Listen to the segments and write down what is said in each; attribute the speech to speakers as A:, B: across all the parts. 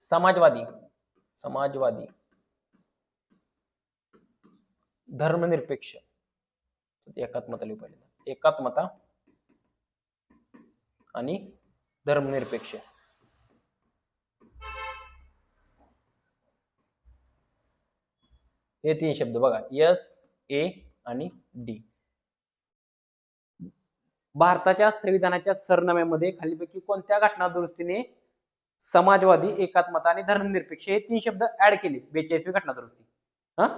A: समाजवादी समाजवादी. धर्मनिरपेक्ष. एकात्मता लिहू पाहिजे एकात्मता आणि धर्मनिरपेक्ष. हे तीन शब्द बघा. एस ए आणि डी. भारताच्या संविधानाच्या सरनाम्यामध्ये खालीपैकी कोणत्या घटना दुरुस्तीने समाजवादी एकात्मता आणि धर्मनिरपेक्ष हे तीन शब्द ऍड केले बेचाळीसवी घटना दुरुस्ती हा?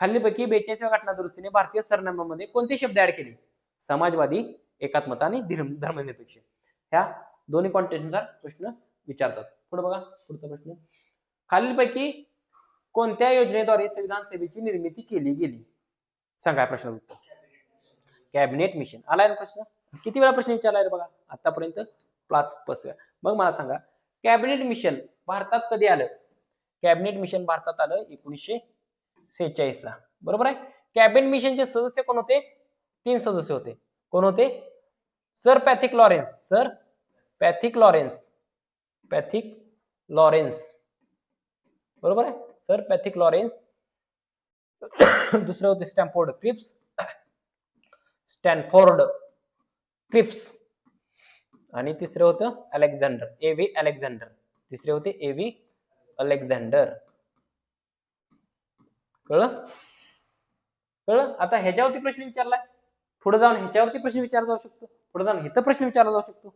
A: खालीपैकी बेचाळीसव्या घटना दुरुस्तीने भारतीय सरनाम्यामध्ये कोणते शब्द ऍड केले? समाजवादी एकात्मता आणि धर्मनिरपेक्ष. ह्या दोन्ही कॉन्टेन्टनुसार प्रश्न विचारतात. पुढे बघा पुढचा प्रश्न. खालीलपैकी कोणत्या योजनेद्वारे संविधान सेवेची निर्मिती केली गेली? सांगा या प्रश्न उत्तर. कॅबिनेट मिशन आलाय ना प्रश्न? किती वेळा प्रश्न विचारलाय बघा? आतापर्यंत पाच पसव्या. मग मला सांगा कॅबिनेट मिशन भारतात कधी आलं? कॅबिनेट मिशन भारतात आलं एकोणीसशे सेहेचाळीस ला बरोबर आहे? कॅबिनेट मिशनचे सदस्य कोण होते? तीन सदस्य होते. कोण होते? Sir Pethick Lawrence. Sir Pethick Lawrence. Pethick Lawrence. बरोबर आहे? Sir Pethick Lawrence. दुसरे होते स्टॅम्फोर्ड क्रिप्स. Stanford Cripps. आणि तिसरं होतं अलेक्झांडर ए व्ही अलेक्झांडर. तिसरे होते ए व्ही अलेक्झांडर. कळलं? कळलं? आता ह्याच्यावरती प्रश्न विचारलाय. पुढे जाऊन ह्याच्यावरती प्रश्न विचारला जाऊ शकतो. पुढे जाऊन इथं प्रश्न विचारला जाऊ शकतो.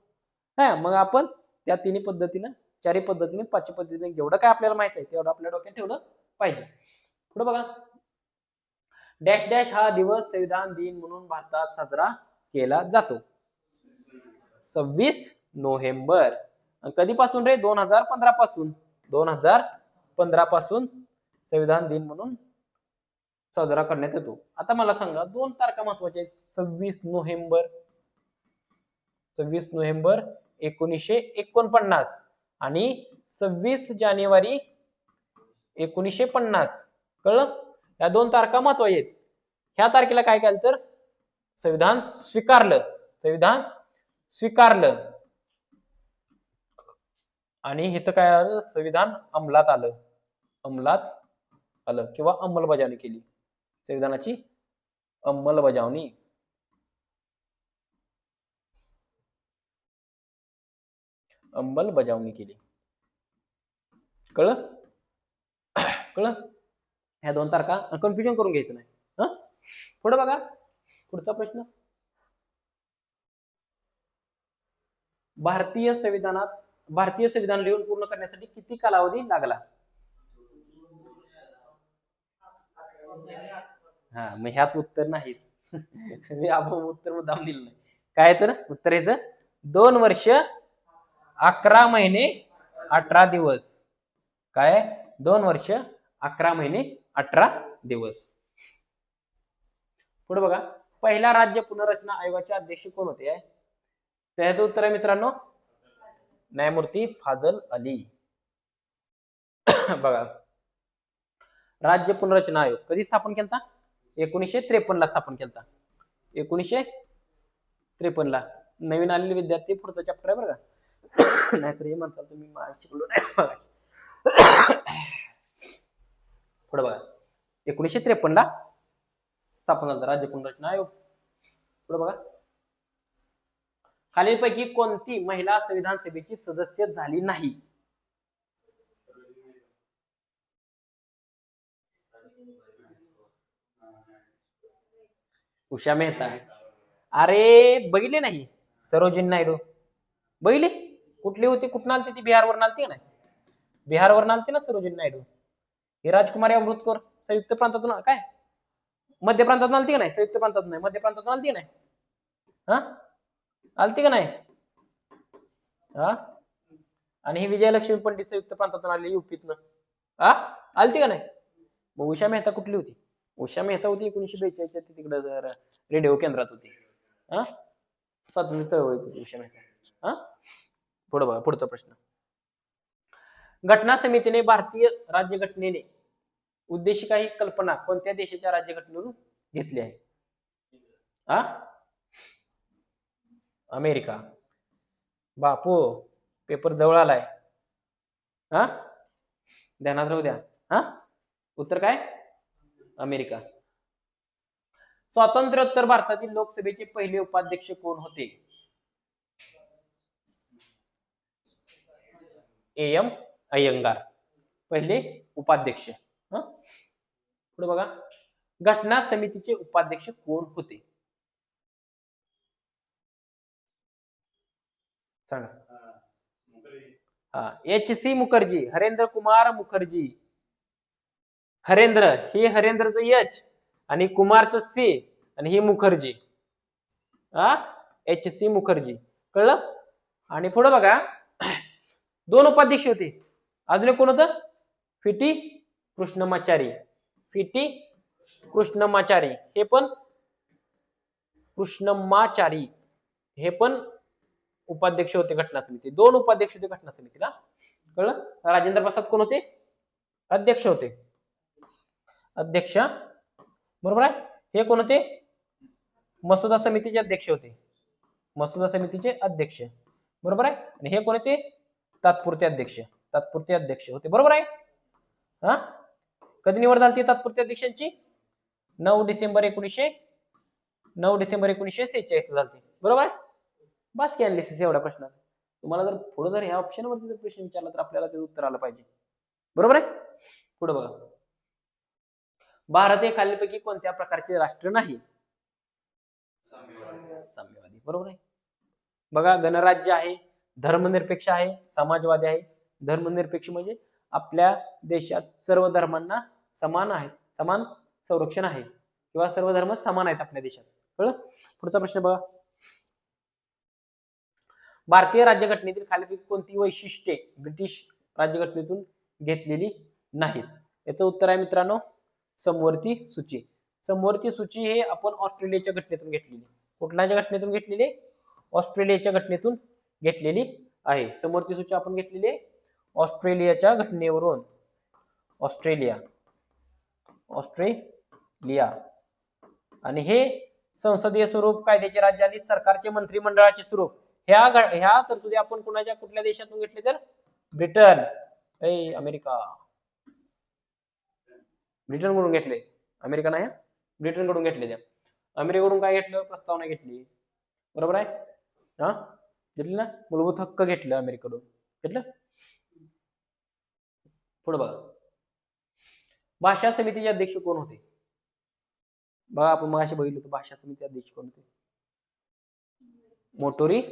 A: हा मग आपण त्या तिन्ही पद्धतीनं चारही पद्धतीने पाचवी पद्धतीने जेवढं काय आपल्याला माहीत आहे तेवढं आपल्या डोक्यात ठेवलं पाहिजे. पुढे बघा. डॅश डॅश हा दिवस संविधान दिन म्हणून भारतात साजरा केला जातो. सव्वीस नोव्हेंबर. कधीपासून रे? दोन हजार पंधरा पासून दोन हजार पंधरा पासून संविधान दिन म्हणून साजरा करण्यात येतो. आता मला सांगा दोन तारखा महत्त्वाच्या आहेत. सव्वीस नोव्हेंबर. सव्वीस नोव्हेंबर एकोणीसशे एकोणपन्नास. आणि सव्वीस जानेवारी एकोणीसशे पन्नास. कळलं? या दोन तारखा महत्त्वाच्या आहेत. ह्या तारखेला काय केलं तर? संविधान स्वीकारलं. संविधान स्वीकारलं. आणि इथं काय आलं? संविधान अंमलात आलं. अंमलात आलं. किंवा अंमलबजावणी केली. संविधानाची अंमलबजावणी. अंमलबजावणी केली. कळ कळ ह्या दोन तारखा कन्फ्युजन करून घ्यायचं नाही. हा? पुढे बघा. पुढचा प्रश्न. भारतीय संविधानात भारतीय संविधान लिहून पूर्ण करण्यासाठी किती कालावधी लागला? हा मग ह्यात उत्तर नाही मी आपण उत्तर मुद्दाम दिलं नाही. काय तर? उत्तर याच दोन वर्ष अकरा महिने अठरा दिवस. काय? दोन वर्ष अकरा महिने अठरा दिवस. पुढे बघा. पहिला राज्य पुनर्रचना आयोगाचे अध्यक्ष कोण होते? तर उत्तर आहे मित्रांनो न्यायमूर्ती फाजल अली. बघा. राज्य पुनर्रचना आयोग कधी स्थापन केलता? एकोणीसशे त्रेपन्न ला स्थापन केलता. एकोणीसशे त्रेपन्न ला नवीन आलेले विद्यार्थी पुढचा चॅप्टर आहे बरं का? नाहीतर हे म्हणताल तुम्ही मला शिकलो नाही. पुढे बघा. एकोणीसशे त्रेपन्न ला स्थापन झाला राज्य पुनर्रचना आयोग. पुढे बघा. खालीलपैकी कोणती महिला संविधान सभेची सदस्य झाली नाही? उषा मेहता. अरे बघितले नाही? सरोजिनी नायडू. बघितली? कुठली होती कुठून आलती ती? बिहारवर आलती का नाही? बिहारवर आलती ना सरोजिनी नायडू. हे राजकुमारी अमृतकर संयुक्त प्रांतातून काय? मध्य प्रांतातून आलती का नाही? संयुक्त प्रांतातून नाही. मध्य प्रांतातून आलती नाही? हा? आलती का नाही? हा? आणि ही विजयलक्ष्मी पंडित संयुक्त प्रांतातून आली युपीतनं. हा? आलती का नाही? मग उषा मेहता कुठली होती? उषा मेहता होती एकोणीशे बेचाळीसच्या ती तिकडे रेडिओ केंद्रात होती. हा? स्वातंत्र्य चळवळीत होती उषा मेहता. हा? पुढे बघा पुढचा प्रश्न. घटना समितीने भारतीय राज्यघटनेने उद्देशिका ही कल्पना कोणत्या देशाच्या राज्यघटनेवरून घेतली आहे? हा? अमेरिका. बापू पेपर जवळ आलाय. हा? ध्यानात राहू द्या हा? उत्तर काय? अमेरिका. स्वातंत्र्योत्तर भारतातील लोकसभेचे पहिले उपाध्यक्ष कोण होते? ए. एम. अय्यंगार. पहिले उपाध्यक्ष. पुढे बघा. घटना समितीचे उपाध्यक्ष कोण होते? सांगा. हा एच सी मुखर्जी हरेंद्र कुमार मुखर्जी. हरेंद्र हे हरेंद्रचं एच आणि कुमारचं सी आणि हे मुखर्जी. हा? H C Mukherjee. कळलं? आणि पुढे बघा. दोन उपाध्यक्ष होते. अजून एक कोण होतं? फिटी कृष्णमाचारी. फिटी कृष्णमाचारी. हे पण कृष्णमाचारी. हे पण उपाध्यक्ष होते घटना समिती. दोन उपाध्यक्ष होते घटना समितीला. कळलं? राजेंद्र प्रसाद कोण होते? अध्यक्ष होते. अध्यक्ष. बरोबर आहे? हे कोण होते? मसुदा समितीचे अध्यक्ष होते. मसुदा समितीचे अध्यक्ष. बरोबर आहे? आणि हे कोण होते? तात्पुरते अध्यक्ष. तात्पुरते अध्यक्ष होते. बरोबर आहे? हा? कधी निवड झाली तात्पुरते अध्यक्षांची? नऊ डिसेंबर एकोणीसशे नऊ डिसेंबर एकोणीसशे सेहेचाळीस झाली बरोबर आहे? बस की अनालिसिस एवढ्या प्रश्नाचं तुम्हाला जर पुढे जर ह्या ऑप्शनवरती जर प्रश्न विचारला तर आपल्याला त्याचं उत्तर आलं पाहिजे. बरोबर आहे? पुढे बघा. भारत हे खालीलपैकी कोणत्या प्रकारचे राष्ट्र नाही? साम्यवादी. बरोबर आहे? बघा गणराज्य आहे धर्मनिरपेक्ष आहे समाजवादी आहे. धर्मनिरपेक्ष म्हणजे आपल्या देशात सर्व धर्मांना समान आहे समान संरक्षण आहे. किंवा सर्व धर्म समान आहेत आपल्या देशात. कळलं? पुढचा प्रश्न बघा. भारतीय राज्यघटनेतील खालीलपैकी कोणती वैशिष्ट्ये ब्रिटिश राज्यघटनेतून घेतलेली नाहीत? याचं उत्तर आहे मित्रांनो समवर्ती सूची. समवर्ती सूची हे आपण ऑस्ट्रेलियाच्या घटनेतून घेतलेली. कुठल्याच्या घटनेतून घेतलेली? ऑस्ट्रेलियाच्या घटनेतून घेतलेली आहे. समवर्ती सूची आपण घेतलेली आहे ऑस्ट्रेलियाच्या घटनेवरून. ऑस्ट्रेलिया. ऑस्ट्रेलिया. आणि हे संसदीय स्वरूप कायद्याचे राज्य आणि सरकारचे मंत्रिमंडळाचे स्वरूप. ह्या ह्या तरतुदी आपण कुणाच्या कुठल्या देशातून घेतले तर? ब्रिटन. अमेरिका. ब्रिटनकडून घेतले. अमेरिका नाही ब्रिटनकडून घेतले त्या अमेरिकेकडून काय घेतलं? प्रस्तावना घेतली. बरोबर आहे? हा? घेतली ना? मूलभूत हक्क घेतलं अमेरिकेकडून. घेतलं? पुढे बघा. भाषा समितीचे अध्यक्ष कोण होते? बघा आपण मगाशी बघितलं होतं भाषा समिती अध्यक्ष कोण होते? मोटोरी?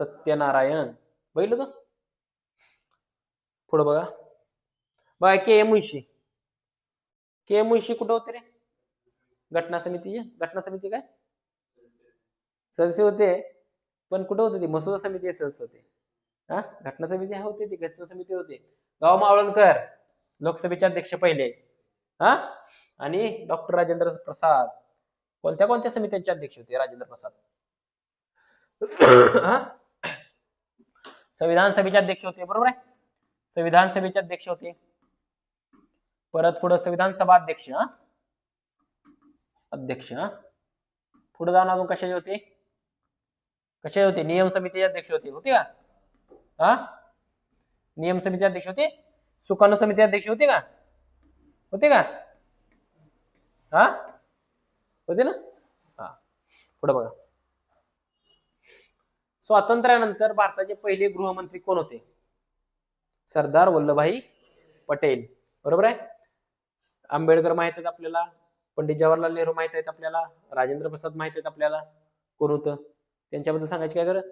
A: सत्यनारायण बघितलं होतं पुढे बघा. बघा के. ए मुंशी. के. ए मुंशी कुठं होते रे? घटना समिती घटना समिती काय? सदस्य होते. पण कुठं होते ते? मसुदा समिती सदस्य होते. हा? घटना समिती हा होते ते घटना समिती होते. गाव मावळणकर लोकसभेचे अध्यक्ष पहिले. हा? आणि डॉक्टर राजेंद्र प्रसाद. कोणत्या कोणत्या समित्यांचे अध्यक्ष होते राजेंद्र प्रसाद? हा? संविधान सभेचे अध्यक्ष होते, बरोबर आहे? संविधान सभेचे अध्यक्ष होते. परत पुढे संविधान सभा अध्यक्ष अध्यक्ष, हा? पुढे जाऊन अजून कशाचे होते? कसे होते? नियम समितीचे अध्यक्ष होते होते का? हा? नियम समिती अध्यक्ष होते? सुकाणू समिती अध्यक्ष होते का? होते का? हा? होते ना? हा. पुढे स्वातंत्र्यानंतर भारताचे पहिले गृहमंत्री कोण होते? सरदार वल्लभभाई पटेल. बरोबर आहे? आंबेडकर माहीत आहेत आपल्याला पंडित जवाहरलाल नेहरू माहीत आहेत आपल्याला राजेंद्र प्रसाद माहीत आहेत आपल्याला. कोण होतं? त्यांच्याबद्दल सांगायची काय गरज?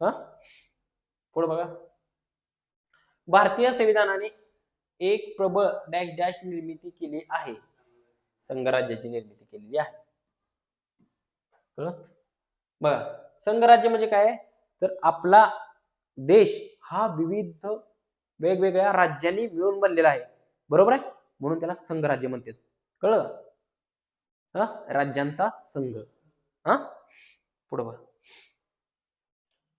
A: हा? पुढे बघा. भारतीय संविधानाने एक प्रबळ डॅश डॅश निर्मिती केली आहे. संघराज्याची निर्मिती केलेली आहे. बघा. संघराज्य म्हणजे काय? तर आपला देश हा विविध वेगवेगळ्या राज्यांनी मिळून बनलेला आहे. बरोबर आहे? म्हणून त्याला संघराज्य म्हणतात. कळलं? का? हा? राज्यांचा संघ. हा? पुढे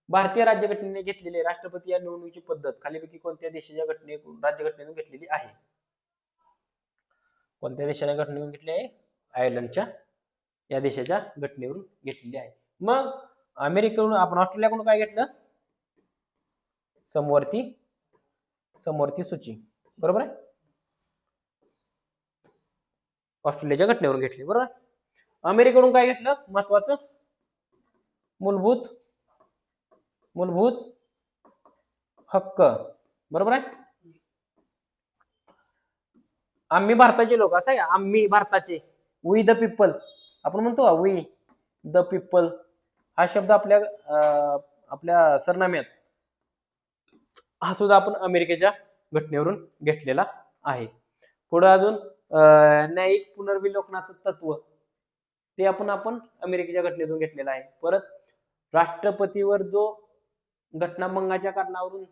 A: भारतीय राज्यघटनेने घेतलेले राष्ट्रपती या निवडणुकीची पद्धत खालीपैकी कोणत्या देशाच्या घटने राज्यघटनेने घेतलेली आहे? कोणत्या देशाच्या घटनेवरून घेतली आहे? आयर्लंडच्या या देशाच्या घटनेवरून घेतलेली आहे. मग अमेरिकेकडून आपण ऑस्ट्रेलियाकडून काय घेतलं? समवर्ती समवर्ती सूची. बरोबर आहे? ऑस्ट्रेलियाच्या घटनेवरून घेतली. बरोबर अमेरिकेकडून काय घेतलं? महत्वाचं मूलभूत मूलभूत हक्क. बरोबर आहे? आम्ही भारताचे लोक असं आहे आम्ही भारताचे. वी द पीपल आपण म्हणतो वी द पीपल हा शब्द आपल्या अं, आपल्या सरनाम्यात हा सुद्धा आपण अमेरिकेच्या घटनेवरून घेतलेला आहे. पुढे अजून न्यायिक पुनर्विलोकनाचं तत्व ते आपण आपण अमेरिकेच्या घटनेतून घेतलेलं आहे. परत राष्ट्रपतीवर जो घटनाभंगाच्या कारणावरून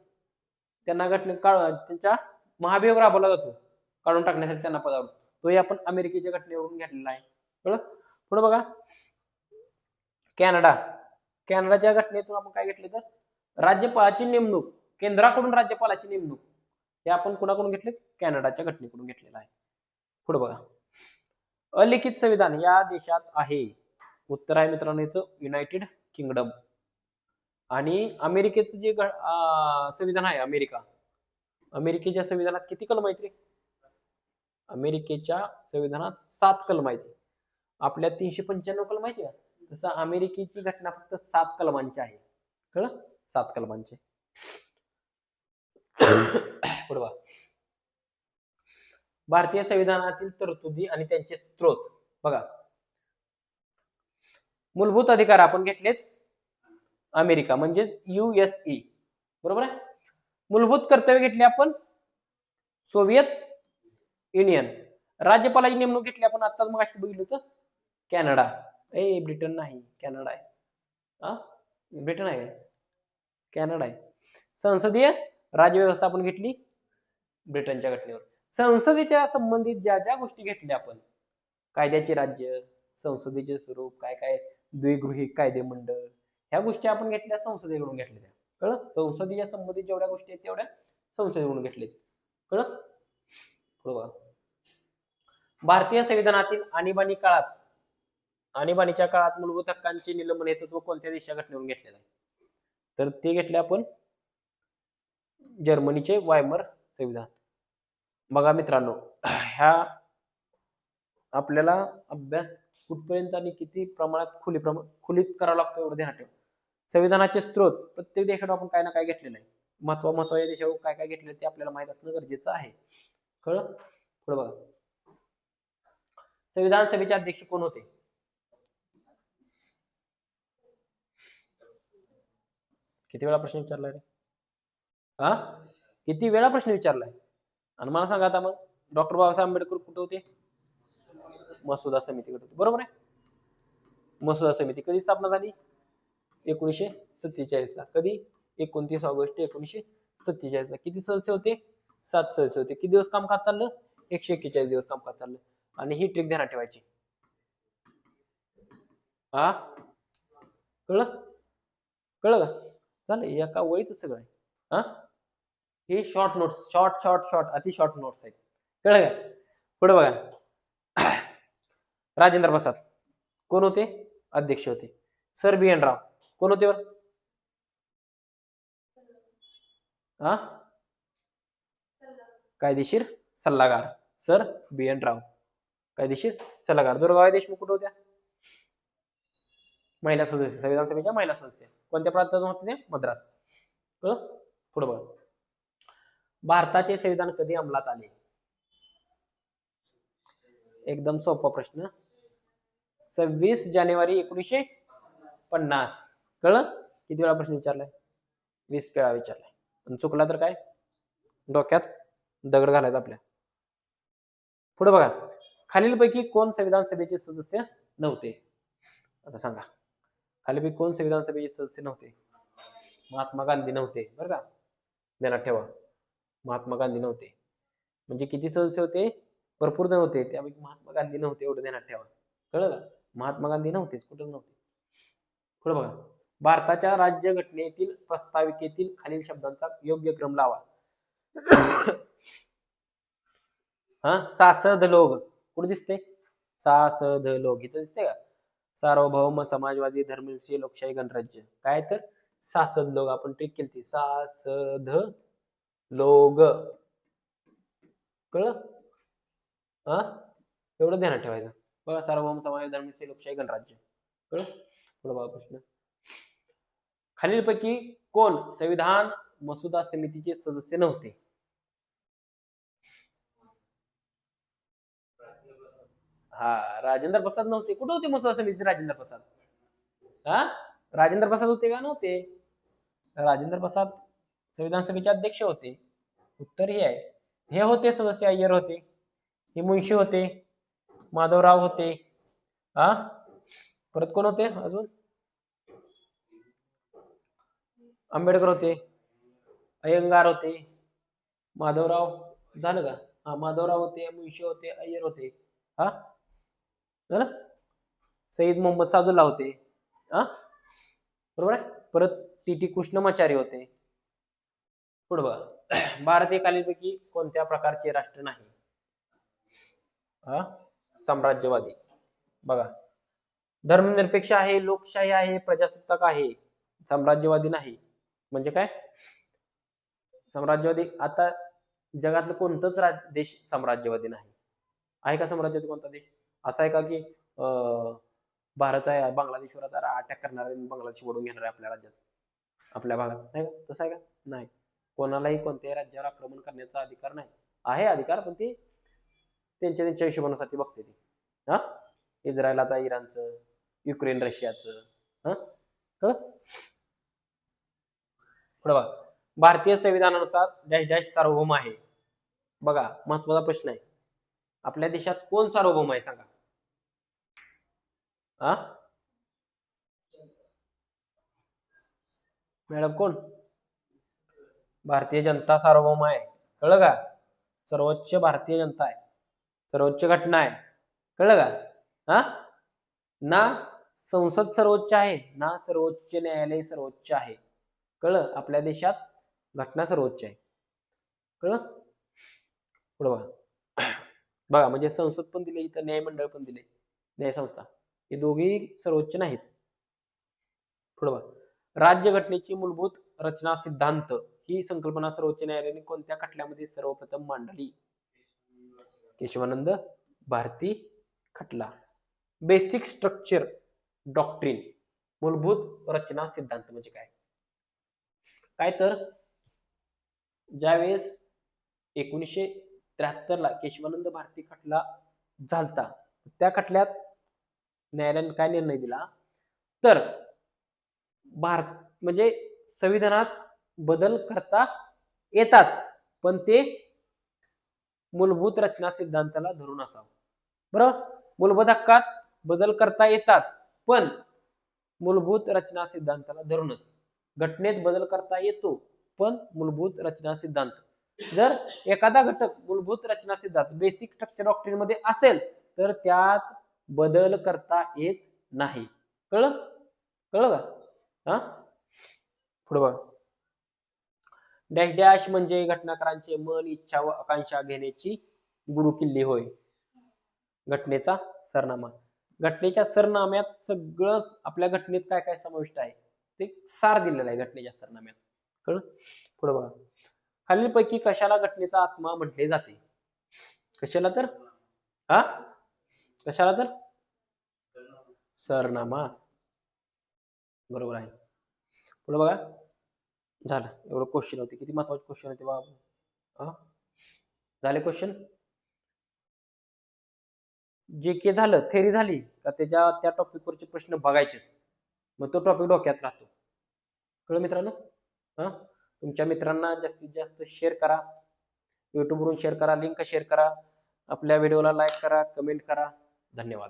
A: त्यांना घटने त्यांचा त्यांच्या महाभियोग राबवला जातो काढून टाकण्यासाठी त्यांना पदावर तोही आपण अमेरिकेच्या घटनेवरून घेतलेला आहे. कळलं? पुढे बघा. कॅनडा. कॅनडाच्या घटनेतून आपण काय घेतले तर राज्यपालाची नेमणूक केंद्राकडून राज्यपालाची नेमणूक हे आपण कुणाकडून घेतले? कॅनडाच्या घटनेकडून घेतलेलं आहे. पुढे बघा. अलिखित संविधान या देशात आहे. उत्तर आहे मित्रांनो याचं युनायटेड किंगडम आणि अमेरिकेचं जे संविधान आहे अमेरिका. अमेरिकेच्या संविधानात किती कलम आहेत रे? अमेरिकेच्या संविधानात सात कलम आहेत. आपल्या तीनशे पंच्याण्णव कलम माहिती का तसं अमेरिकेची घटना फक्त सात कलमांची आहे. कळलं? सात कलमांचे. बरोबर भारतीय संविधानातील तरतुदी आणि त्यांचे स्त्रोत बघा. मूलभूत अधिकार आपण घेतलेत अमेरिका म्हणजेच युएसई बरोबर आहे? मूलभूत कर्तव्य घेतले आपण सोव्हिएत युनियन. राज्यपालाची नेमणूक घेतली आपण आता मग बघितलं होतं. कॅनडा. ए ब्रिटन नाही कॅनडा आहे. हा? ब्रिटन आहे? कॅनडा आहे. संसदीय राज्यव्यवस्था आपण घेतली ब्रिटनच्या घटनेवर. संसदेच्या संबंधित ज्या ज्या गोष्टी घेतल्या आपण कायद्याचे राज्य संसदेचे स्वरूप काय काय द्विगृही कायदे मंडळ ह्या गोष्टी आपण घेतल्या संसदेकडून घेतलेल्या कळ संसदेच्या संबंधित जेवढ्या गोष्टी आहेत तेवढ्या संसदेकडून घेतलेत. कळ भारतीय संविधानातील आणीबाणी काळात आणीबाणीच्या काळात मूलभूत हक्कांचे निलंबन हेतुत्व कोणत्या देशा घटनेवरून घेतलेलं आहे? तर ते घेतले आपण जर्मनीचे वायमर संविधान. बघा मित्रांनो ह्या आपल्याला अभ्यास कुठपर्यंत आणि किती प्रमाणात खुली प्रमा खुलीत करावा लागतो एवढं ध्यानात ठेव. संविधानाचे स्त्रोत प्रत्येक देशावर आपण काय ना काय घेतलेलं आहे. महत्त्व महत्त्वाच्या देशावर काय काय घेतलेलं ते आपल्याला माहीत असणं गरजेचं आहे. कळ पुढे बघा. संविधान सभेचे अध्यक्ष कोण होते? किती वेळा प्रश्न विचारलाय रे? हा? किती वेळा प्रश्न विचारलाय? आणि मला सांगा आता मग. डॉक्टर बाबासाहेब आंबेडकर कुठे होते? मसुदा समितीकडे होते. बरोबर आहे? मसुदा समिती कधी स्थापना झाली? एकोणीसशे सत्तेचाळीस ला कधी? एकोणतीस ऑगस्ट एकोणीसशे सत्तेचाळीस ला किती सदस्य होते? सात सदस्य होते. किती दिवस कामकाज चाललं? एकशे एक्केचाळीस दिवस कामकाज चाललं. आणि ही ट्रिक ध्यानात ठेवायची. हा कळलं? कळलं का? झालं एका वळीच सगळं आहे हा? हे short notes short short short अति शॉर्ट नोट्स आहेत कळलं का पुढे राजेंद्र प्रसाद होते? अध्यक्ष होते। सर बी एन राव, कोण होते हा? कायदेशीर सल्लागार, सर बी एन राव। कायदेशीर सल्लागार, दुर्गाबाई देशमुख कुठे होत्या? महिला सदस्य संविधान सभेच्या महिला सदस्य. कोणत्या प्रांतातून होते ते? मद्रास. पुढे बघा. भारताचे संविधान कधी अंमलात आले? एकदम सोपा प्रश्न. सव्वीस जानेवारी एकोणीशे पन्नास. कळलं? किती वेळा प्रश्न विचारलाय? वीस वेळा विचारलाय. आणि चुकला तर काय? डोक्यात दगड घालायचा आपल्या. पुढे बघा. खालीलपैकी कोण संविधान सभेचे सदस्य नव्हते? आता सांगा. खाली कोण संविधानसभेचे सदस्य नव्हते? महात्मा गांधी नव्हते बरं का? ध्यानात ठेवा. महात्मा गांधी नव्हते. म्हणजे किती सदस्य होते? भरपूर जण होते. त्यापैकी महात्मा गांधी नव्हते एवढं ध्यानात ठेवा. कळलं का? महात्मा गांधी नव्हतेच कुठं नव्हते. पुढे बघा. भारताच्या राज्यघटनेतील प्रस्ताविकेतील खालील शब्दांचा योग्य क्रम लावा. हा? सासद लोग कुठे दिसते सासद लोग इथं दिसते का? सार्वभौम समाजवादी धर्मनिरपेक्ष लोकशाही गणराज्य. काय तर? सासद लोग आपण ट्रिक केली सासद लोग कळलं? हा? एवढं ध्यानात ठेवायचं. बघा सार्वभौम समाज धर्माचे लोकशाही गणराज्य. कळलं? पुढे बघा प्रश्न. खालीलपैकी कोण? संविधान मसुदा समितीचे सदस्य नव्हते. हा राजेंद्र प्रसाद नव्हते. कुठे होते मसुदा समितीचे राजेंद्र प्रसाद? हा? राजेंद्र प्रसाद होते का? नव्हते. राजेंद्र प्रसाद संविधान सभेचे अध्यक्ष होते. उत्तर हे आहे. हे होते सदस्य अय्यर होते. हे मुंशी होते. माधवराव होते. हा? परत कोण होते अजून? आंबेडकर होते. अयंगार होते. माधवराव झालं का? हा माधवराव होते मुंशी होते अय्यर होते. हा? ना सईद मोहम्मद सादुल्ला होते. हा? बरोबर आहे? परत टी टी कृष्णमाचारी होते. पुढे बघा. भारतीय कालीपैकी कोणत्या प्रकारचे राष्ट्र नाही? हा? साम्राज्यवादी. बघा. धर्मनिरपेक्ष आहे लोकशाही आहे प्रजासत्ताक आहे. साम्राज्यवादी नाही. म्हणजे काय? साम्राज्यवादी आता जगातलं कोणतंच राज- देश साम्राज्यवादी नाही. आहे का साम्राज्यवादी कोणता देश? असं आहे का की अं, भारत आहे बांगलादेशवर आता अटॅक करणार आहे आणि बांगलादेश ओढून घेणार आहे आपल्या राज्यात? आपल्या भागात? नाही का? तसं आहे का? नाही. कोणालाही कोणत्याही राज्यावर आक्रमण करण्याचा अधिकार नाही. आहे अधिकार पण ते त्यांच्या त्यांच्या हिशोबानुसार ते बघते ते. हा? इस्रायल आता इराणचं युक्रेन रशियाचं. हा? कळलं? पुढे बघा. भारतीय संविधानानुसार डॅश डॅश सार्वभौम आहे. बघा महत्त्वाचा प्रश्न आहे. आपल्या देशात कोण सार्वभौम आहे सांगा? हा मॅडम कोण? भारतीय जनता सार्वभौम आहे. कळलं का? सर्वोच्च भारतीय जनता आहे. सर्वोच्च घटना आहे. कळलं का? हा ना संसद सर्वोच्च आहे ना सर्वोच्च न्यायालय सर्वोच्च आहे. कळलं? आपल्या देशात घटना सर्वोच्च आहे. कळलं? पुढे बघा. बघा म्हणजे संसद पण दिले इथं न्यायमंडळ पण दिले न्यायसंस्था. हे दोघेही सर्वोच्च नाहीत. पुढे बघा. राज्यघटनेची मूलभूत रचना सिद्धांत ही संकल्पना सर्वोच्च न्यायालयाने कोणत्या खटल्यामध्ये सर्वप्रथम मांडली? केशवानंद भारती खटला. बेसिक स्ट्रक्चर डॉक्ट्रीन मूलभूत रचना सिद्धांत म्हणजे काय? काय तर? ज्यावेळेस एकोणीसशे त्र्याहत्तर ला केशवानंद भारती खटला झालता. त्या खटल्यात न्यायालयाने काय निर्णय दिला? तर भारत म्हणजे संविधानात बदल करता येतात पण ते मूलभूत रचना सिद्धांताला धरून असावं. बरोबर मूलभूत हक्कात बदल करता येतात पण मूलभूत रचना सिद्धांताला धरूनच. घटनेत बदल करता येतो पण मूलभूत रचना सिद्धांत. जर एखादा घटक मूलभूत रचना सिद्धांत बेसिक स्ट्रक्चर डॉक्ट्रिनमध्ये असेल तर त्यात बदल करता येत नाही. कळलं? कळलं का? हा? पुढे बघा. डॅश डॅश म्हणजे घटनाकारांचे मन इच्छा व आकांक्षा घेण्याची गुरुकिल्ली होय. घटनेचा सरनामा. घटनेच्या सरनाम्यात सगळं आपल्या घटनेत काय काय समाविष्ट आहे? ते सार दिलेलं आहे घटनेच्या सरनाम्यात. कळलं? पुढे बघा. खालीलपैकी कशाला घटनेचा आत्मा म्हटले जाते? कशाला तर? हा? कशाला तर? सरनामा. बरोबर आहे. पुढे बघा. झालं. एवढं क्वेश्चन होते. किती महत्त्वाचे क्वेश्चन होते बाबा. हा? झाले क्वेश्चन जे के झालं थेरी झाली का त्याच्या त्या टॉपिक वरचे प्रश्न बघायचे मग तो टॉपिक डोक्यात राहतो. कळ मित्रांनो? हा? तुमच्या मित्रांना जास्तीत जास्त शेअर करा. युट्यूबवरून शेअर करा लिंक शेअर करा. आपल्या व्हिडिओला लाईक करा कमेंट करा. धन्यवाद.